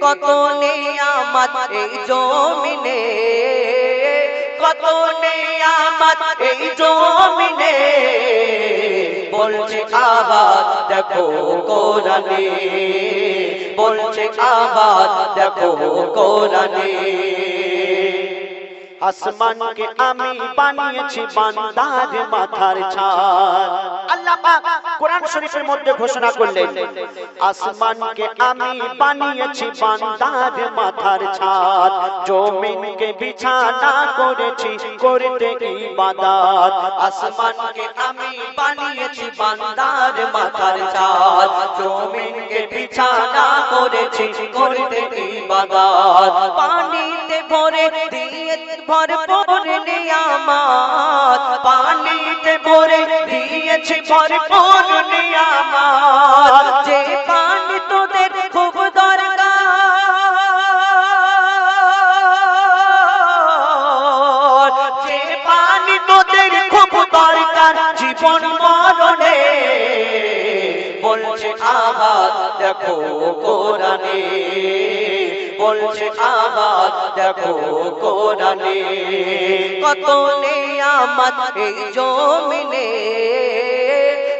কত নিয়ামত এই জমিনে? কত নিয়ামত এই জমিনে? বলছে আবাদ দেখো কোরআনে। বলছে আবাদ দেখো কোরআনে। আসমানকে আমি বানিয়েছি, বান্দার মাথার ছাদ। আল্লাহ পাক কোরআন শরীফের মধ্যে ঘোষণা করলেন আসমানকে আমি বানিয়েছি, বান্দার মাথার ছাদ। জমিনকে বিছানা করেছি, করতে ইবাদত। আসমানকে আমি বানিয়েছি, বান্দার মাথার ছাদ। জমিনকে বিছানা করেছি করতে ইবাদত। পানিতে ভরে দিয়ে ভরপুর নিয়ামত। পানিতে ভরে দিয়েছে ভরপুর নিয়ামত। যে পানি তোদের খুব দরকার, যে পানি তোদের খুব দরকার, জীবন দেখো কোরআনে, বলছে আহাত দেখো কোরআনে, কত নিয়ামত এই জমিনে,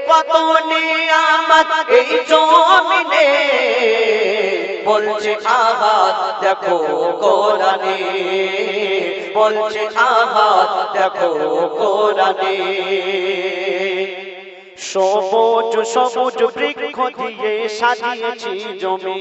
কত নিয়ামত এই জমিনে, বলছে আহাত দেখো কোরআনে, বলছে আহাত দেখো কোরআনে। সবুজ সবুজ বৃক্ষ দিয়ে সাজিয়েছি জমি।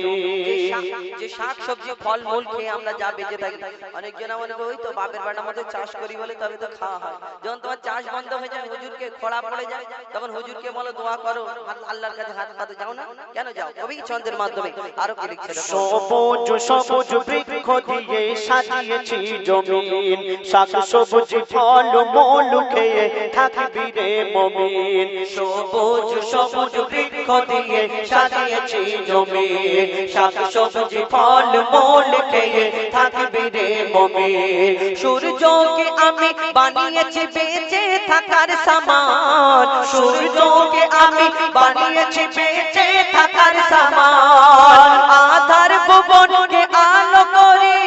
যে শাক সবজি ফল মূল খেয়ে আমরা যা বেঁচে থাকি। অনেকজন আমাদের ওই তো বাপের বাড়ির মধ্যে চাষ করি বলে তবে তো খাওয়া হয়। যখন তোমার চাষ বন্ধ হয়ে যায় হুজুরকে খোড়া পড়ে যায় তখন হুজুরকে বলো দোয়া করো আল্লাহর কাছে হাত পাতে। যাও না? কেন যাও? কবি ছন্দের মাধ্যমে। আরও কি লিখছে সবুজ সবুজ বৃক্ষ দিয়ে সাজিয়েছি জমিন শাক সবুজ ফল মূল খেয়ে থাকবি রে মমিন। সবুজ সবুজ বৃক্ষ দিয়ে সাজিয়েছি জমিন শাক সবুজ, ফল, মূল খেয়ে থাকবি রে মমিন সূর্যকে আমি বানিয়েছি, বেঁচে থাকার সামান। সূর্যকে আমি বানিয়েছি, বেঁচে থাকার সামান। আধার ভুবনকে আলো করি।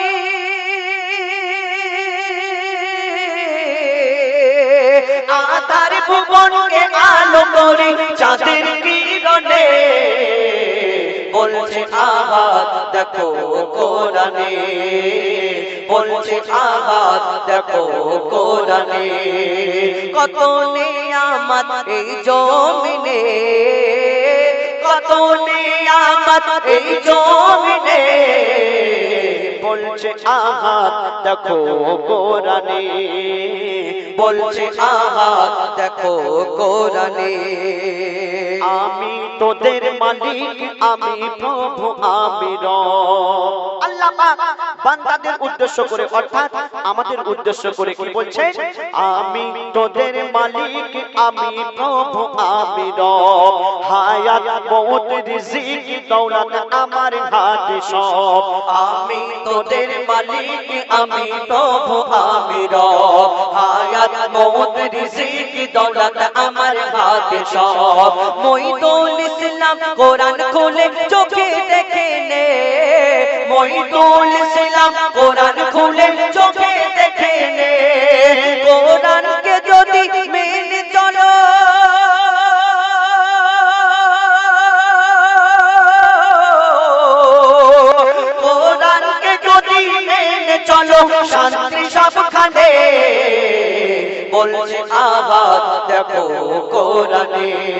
ভুবনকে আলো করি চাঁদের কিরণে। বলছে আহাত দেখো কোরআনে। বলছে আহাত দেখো কোরআনে। কত নিয়ামত এই জমিনে। কত নিয়ামত এই জমিনে। বলছে আহাত দেখো কোরআনে। বলছে আহাত দেখো কোরআনে। আমি তোদের মালিক, আমি প্রভু, আমি রব। আল্লাহ পাক বান্দাদের উদ্দেশ্য করে, অর্থাৎ আমাদের উদ্দেশ্য করে কি বলছে আমি তোদের মালিক, আমি প্রভু, আমি রব। হায়াত, মৌত, রিজিক, দৌলত আমার হাতে সব। আমি তোদের মালিক, আমি প্রভু, আমি রব। হায়াত, মৌত, রিজিক, দৌলত আমার হাতে সব। মইদুল ইসলাম কোরআন খুলে চোখে দেখে মহিদুল ইসলাম কোরআন খুলে চোখে দেখে নে। কোরআনকে যদি মেনে চলো। কোরআনকে যদি মেনে চলো, শান্তি সবখানে। বলছে আবাদ দেখো কোরআনে।